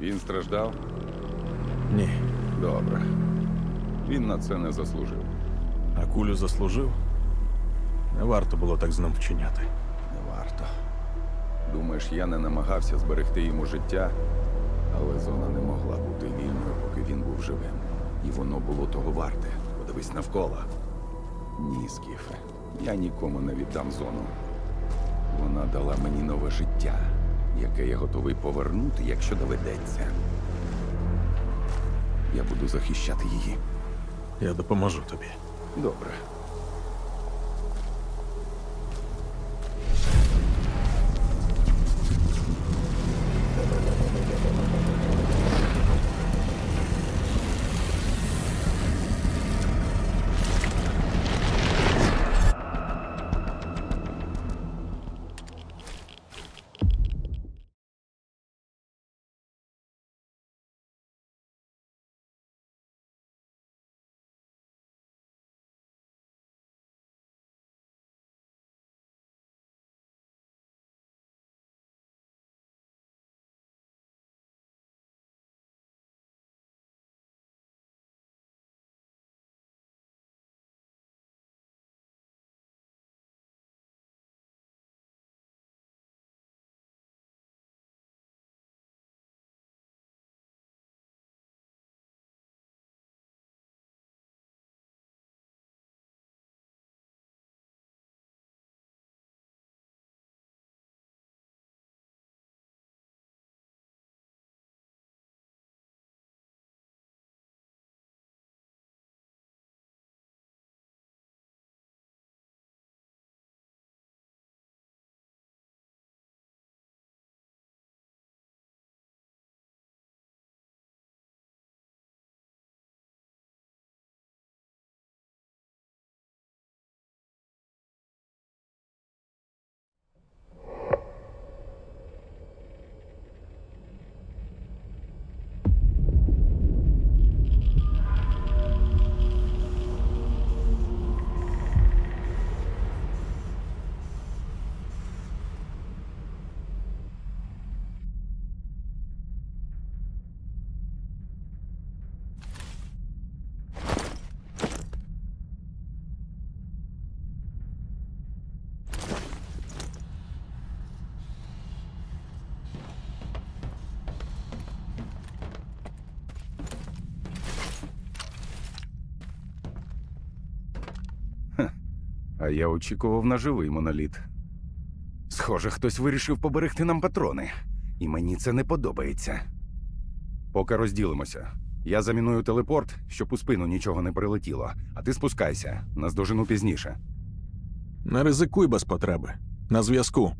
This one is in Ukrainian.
Він страждав? Ні. Добре. Він на це не заслужив. А кулю заслужив? Не варто було так з ним вчиняти. Не варто. Думаєш, я не намагався зберегти йому життя, але зона не могла бути вільною, поки він був живим. І воно було того варте. Подивись навколо. Ні, Скіфе. Я нікому не віддам зону. Вона дала мені нове життя, яке я готовий повернути, якщо доведеться. Я буду захищати її. Я допоможу тобі. Добре. А я очікував на живий моноліт. Схоже, хтось вирішив поберегти нам патрони. І мені це не подобається. Поки розділимося. Я заміную телепорт, щоб у спину нічого не прилетіло, а ти спускайся, наздожену пізніше. Не ризикуй без потреби. На зв'язку.